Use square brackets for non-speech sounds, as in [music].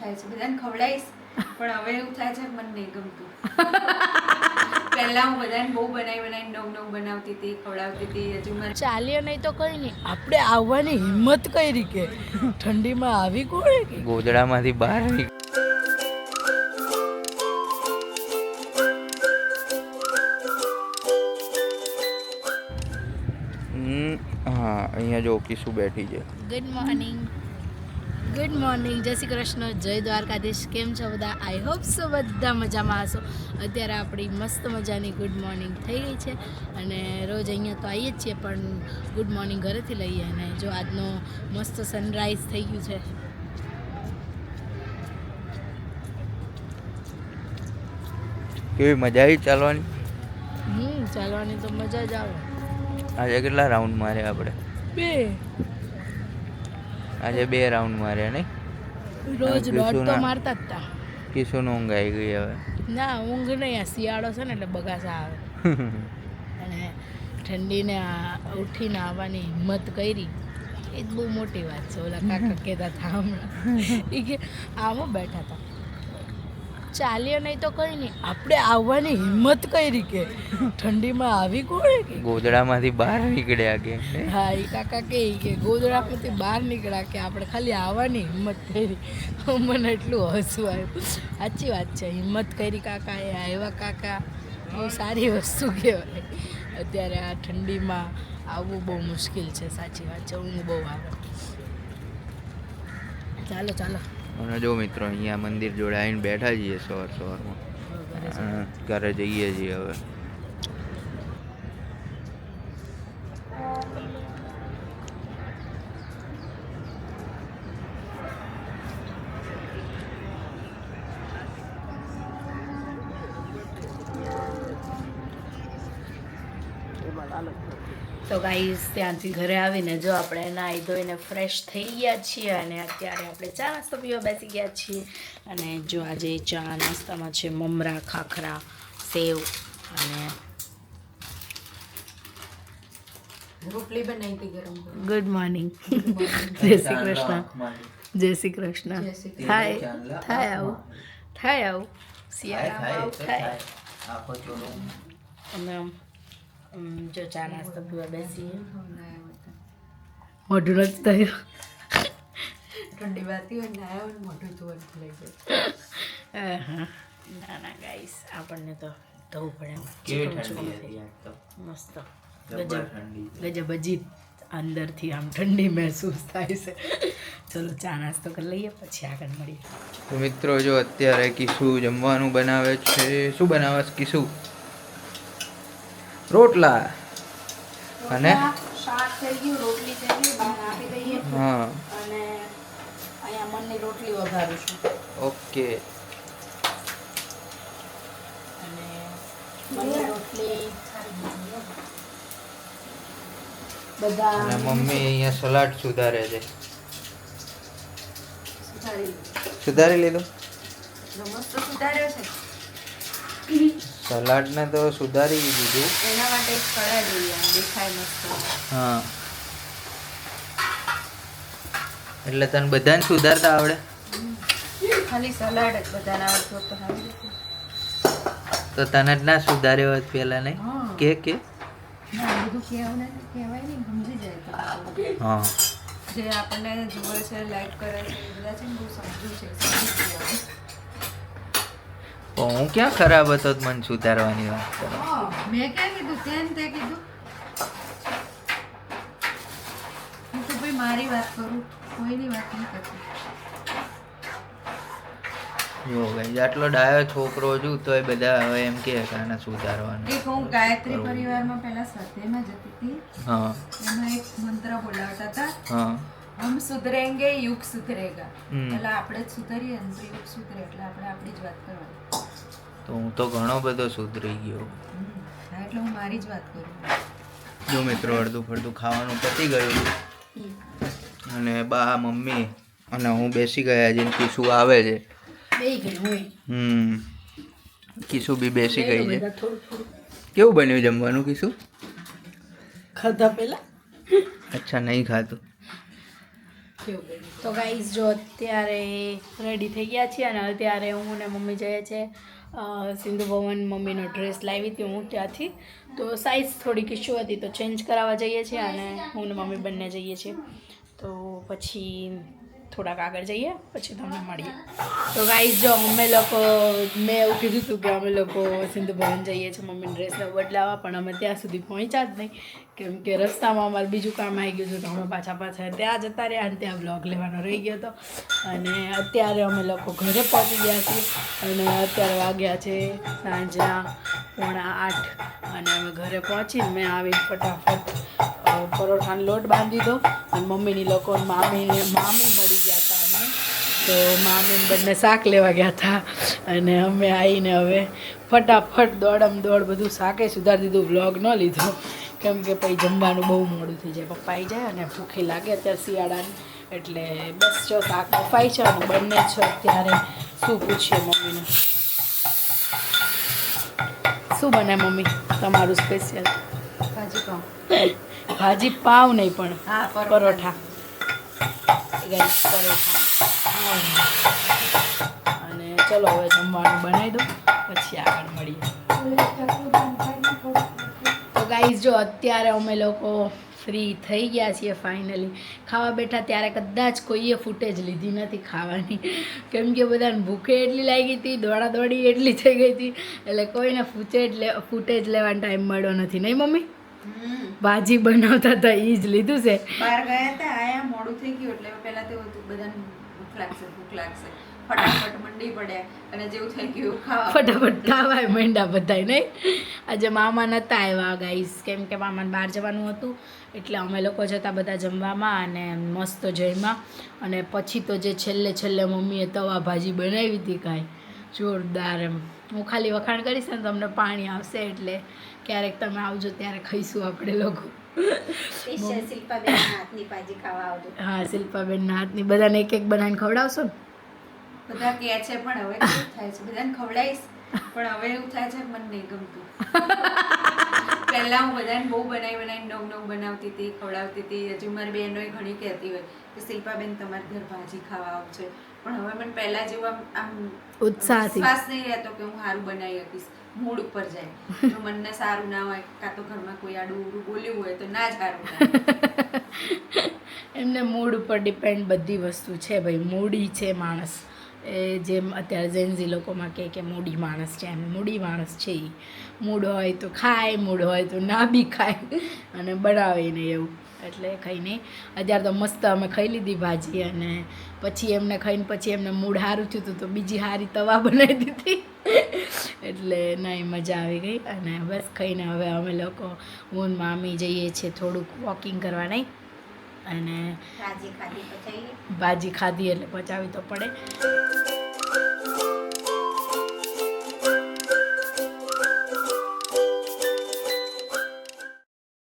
થાય છે. બધાને ખવડાવીશ પણ હવે એવું થાય છે કે મને નહીં ગમતું. [laughs] પહેલા હું બધાને બહુ બનાવી બનાવીને નવ નવ બનાવતી હતી ખવડાવતી હતી હજુ મને ચાલીએ નહીં તો કઈ નહીં. આપણે આવવાની હિંમત કઈ રીતે ઠંડીમાં આવી કોણે ગોદડામાંથી બહાર નીક- હમ, હા અહીંયા જો કિસુ બેઠી છે. ગુડ મોર્નિંગ ગુડ મોર્નિંગ જય શ્રી કૃષ્ણ. જય દ્વારકાધીશ. કેમ છો બધા? આઈ હોપ સો બધા મજામાં હશો. અત્યારે આપણી મસ્ત મજાની ગુડ મોર્નિંગ થઈ ગઈ છે અને રોજ અહીંયા તો આવીએ જ છીએ પણ ગુડ મોર્નિંગ ઘરેથી લઈએ અને જો આજનો મસ્ત સનરાઈઝ થઈ ગયું છે. કેવી મજા આવી ચાલવાની? હમ ચાલવાની તો મજા જ આવે. આજે કેટલા રાઉન્ડ માર્યા આપણે? બે. આજે બે રાઉન્ડ માર્યા નહીં? રોજ દોઢ તો મારતા જ હતા કિશુનું ઊંઘ આવી ગઈ હવે. ના ઊંઘ નહીં આ શિયાળો છે ને એટલે બગાસા આવે. [laughs] અને ઠંડીને ઉઠીને આવવાની હિંમત કરી. એ જ બહુ મોટી વાત છે ઓલા કાકા કહેતા હતા હમણાં. [laughs] એ કે આવો બેઠા હતા ચાલીએ નહીં તો કંઈ નહીં. આપણે આવવાની હિંમત કરી કે ઠંડીમાં આવી કોણે ગોદડામાંથી બહાર નીકળ્યા કે? હા એ કાકા કે કે ગોદડામાંથી બહાર નીકળ્યા કે આપણે ખાલી આવવાની હિંમત કરી. મને એટલું હસવું આવ્યું. સાચી વાત છે હિંમત કરી કાકા એ આવ્યા કાકા. બહુ સારી વસ્તુ કહેવાય. અત્યારે આ ઠંડીમાં આવવું બહુ મુશ્કેલ છે સાચી વાત છે ઊંઘ બહુ આવે. ચાલો ચાલો. અને જો મિત્રો, અહીંયા મંદિર જોડે આવીને બેઠા છીએ સવાર સવારમાં. ઘરે જઈએ છીએ હવે. તો ગાઈઝ ત્યાંથી ઘરે આવીને જો આપણે નાહી ધોઈને ફ્રેશ થઈ ગયા છીએ અને અત્યારે આપણે ચા નાસ્તો પીવા બેસી ગયા છીએ. અને જો આજે ચા નાસ્તામાં છે મમરા ખાખરા સેવ અને રોટલી બનાવી હતી ગરમ ગરમ. ગુડ મોર્નિંગ [laughs] જય શ્રી કૃષ્ણ. જય શ્રી કૃષ્ણ. થાય થાય આવું. થાય આવું. શિયાળામાં આવું. થાય. અને જો ચા નાસ્તો પીવા બેસીએ. મોઢું નથી થયું. ઠંડી વાતી હોય ને આવ્યો ને મોઢું ધોવાનું ભૂલાઈ જાય આહા. ના ગાઈસ આપણને તો ધોવું પડે મસ્ત. ગજબ. ગજબ અજીબ. અંદરથી આમ ઠંડી મહેસૂસ થાય છે. ચલો ચા નાસ્તો કરી લઈએ પછી આગળ મળીએ. મિત્રો જો અત્યારે કિસુ જમવાનું બનાવે છે શું બનાવે છે કિસુ? રોટલા. અને? શાક થઈ ગયું રોટલી થઈ ગઈ બહાર નાખી દઈએ. હા. અને અહીંયા મનની રોટલી વઘારું છું. ઓકે. અને મનની રોટલી. બધા અને મમ્મી અહીંયા સલાડ સુધારે છે. સુધારી લીધો. લીધું? મસ્ત સુધાર્યો છે. સલાડને તો સુધારી દીધું. એના માટે એક કળા જોઈએ દેખાય મસ્ત. હા. એટલે તને બધાને સુધારતા આવડે? ખાલી સલાડ જ બધાને આવડતું તો સારી તો તને જ ના સુધાર્યો હોત પેલા નહીં. કે કે? હા. જે આપણને જુએ છે લાઈક કરે છે બધા છે ને બહુ સમજુ છે હું ક્યાં ખરાબ હતો મન સુધારવાની વાત કરો. મેં ક્યાં કીધું? તે તે કીધું. હું તો ભાઈ મારી વાત કરું કોઈની વાત નહીં કરતી. જો ભાઈ આટલો ડાયો છોકરો છું તો એ બધા હવે એમ કે સુધારવાનું એક હું ગાયત્રી પરિવારમાં પહેલા સત્યમાં જતી હતી. હા. એમાં એક મંત્ર બોલાવતા હતા. હા. હમ સુધરેંગે યુગ સુધરેગા. એટલે આપણે જ સુધરીએ ને તો યુગ સુધરે એટલે આપણે આપણી જ વાત કરવાની. તો હું તો ઘણો બધો સુધરી ગયો. એટલે હું મારી જ વાત કરું. જો મિત્રો અડધું ફડધું ખાવાનું પતી ગયું. અને બા મમ્મી અને હું બેસી ગયા જેને કિસુ આવે છે. હમ. કિસુ બી બેસી ગઈ છે. કેવું બન્યું જમવાનું કિસુ? ખાધા પહેલા? અચ્છા નહીં ખાતું તો ગાઈઝ જો અત્યારે રેડી થઈ ગયા છીએ અને અત્યારે હું ને મમ્મી જઈએ છે સિંધુ ભવન મમ્મીનો ડ્રેસ લાવી હતી હું ત્યાંથી. તો સાઇઝ થોડીક ઇશ્યુ હતી તો ચેન્જ કરાવવા જઈએ છીએ અને હું ને મમ્મી બંને જઈએ છીએ. તો પછી થોડાક આગળ જઈએ, પછી તમને મળીએ. તો ગાઈઝ જો અમે લોકો, મેં એવું કીધું હતું કે અમે લોકો સિંધુ ભવન જઈએ છીએ મમ્મી ડ્રેસને બદલાવવા, પણ અમે ત્યાં સુધી પહોંચ્યા જ નહીં. કેમ કે રસ્તામાં અમારે બીજું કામ આવી ગયું હતું તો અમે પાછા પાછા ત્યાં જતા રહ્યા અને ત્યાં બ્લોગ લેવાનો રહી ગયો હતો. અને અત્યારે અમે લોકો ઘરે પહોંચી ગયા છીએ. અને અત્યારે વાગ્યા છે સાંજના પોણા આઠ. અને અમે ઘરે પહોંચીને મેં આવી ફટાફટ પરોઠાનો લોટ બાંધી દો અને મમ્મીની લોકો મામી મામી મળી ગયા હતા અમને તો મામીને બંને શાક લેવા ગયા હતા. અને અમે આવીને હવે ફટાફટ દોડમ દોડ બધું શાકે સુધારી દીધું વ્લોગ ન લીધો. કેમ કે પછી જમવાનું બહુ મોડું થઈ જાય. પપ્પા આવી જાય અને ભૂખી લાગે અત્યારે શિયાળાની. એટલે બસ જો શાક બફાઈ છે અને બંને છો અત્યારે. શું પૂછીએ મમ્મીને? શું બને મમ્મી તમારું સ્પેશિયલ ભાજી પાઉં. ભાજી પાવ નહીં પણ હા પરોઠા. પરોઠા. અને ચલો હવે જમવાનું બનાવી દઉં. પછી આગળ મળીએ. તો ગાઈઝ જો અત્યારે અમે લોકો ફ્રી થઈ ગયા છીએ ફાઇનલી ખાવા બેઠા ત્યારે કદાચ કોઈએ ફૂટેજ લીધી નથી ખાવાની. કેમ કે બધાને ભૂખે એટલી લાગી હતી દોડા દોડી એટલી થઈ ગઈ હતી. એટલે કોઈને ફૂટેજ લે ફૂટેજ લેવાનો ટાઈમ મળ્યો નથી. નહીં મમ્મી? ભાજી બનાવતા હતા એ જ લીધું છે. બહાર ગયા હતા આયા મોડું થઈ ગયું એટલે પહેલાં તો બધાને લાગશે, ભૂખ લાગશે. ફટાફટ મંડી પડ્યા અને જેવું થઈ ગયું ફટાફટ ખાવાય મંડા બધાય, નહીં? આજે મામા નહોતા આવ્યા ગાઈસ કેમ કે મામાને બહાર જવાનું હતું, એટલે અમે લોકો જતા બધા જમવામાં અને મસ્ત જઈમાં અને પછી તો જે છેલ્લે છેલ્લે મમ્મીએ તવા ભાજી બનાવી હતી કાંઈ, જોરદાર એમ. હું ખાલી વખાણ કરીશ ને તમને પાણી આવશે એટલે ક્યારેક તમે આવજો, ત્યારે ખાઈશું આપણે લોકો. સ્પેશિયલ શિલ્પાબેન હા શિલ્પાબેનના હાથની. બધાને એક એક બનાવીને ખવડાવશો ને? બધા કે છે પણ હવે કેવું થાય છે. બધાને ખવડાવીશ. પણ હવે એવું થાય છે મને નહીં ગમતું. [laughs] પહેલા હું બધાને બહુ બનાવી બનાવીને નવ નવ બનાવતી હતી ખવડાવતી હતી. હજુ મારી બહેનોએ ઘણી કહેતી હોય કે શિલ્પાબેન તમારે ઘર ભાજી ખાવા આવશે. પણ હવે મને પહેલા જેવું આમ આમ ઉત્સાહ વિશ્વાસ નહીં રહેતો કે હું સારું બનાવી શકીશ મૂડ ઉપર જાય. જો મનને સારું ના હોય, કાં તો ઘરમાં કોઈ આડું ઉડું બોલ્યું હોય, તો ના જ સારું [laughs] એમને મૂડ ઉપર ડિપેન્ડ બધી વસ્તુ છે ભાઈ. મૂડી છે માણસ. એ જેમ અત્યારે જેન્ઝી લોકોમાં કહે કે મૂડી માણસ છે એમ. મૂડી માણસ છે એ મૂડ હોય તો ખાય, મૂડ હોય તો ના બી ખાય. અને બનાવે ને એવું. એટલે ખાઈ નહીં અત્યારે તો મસ્ત અમે ખાઈ લીધી ભાજી અને પછી એમને ખાઈને પછી એમને મૂડ સારું થયું હતું તો બીજી સારી તવા બનાવી દીધી. એટલે નહીં મજા આવી ગઈ અને બસ ખાઈને હવે અમે લોકો હું મામી જઈએ છીએ થોડુંક વોકિંગ કરવા નહીં અને ભાજી ખાધી એટલે પચાવી તો પડે.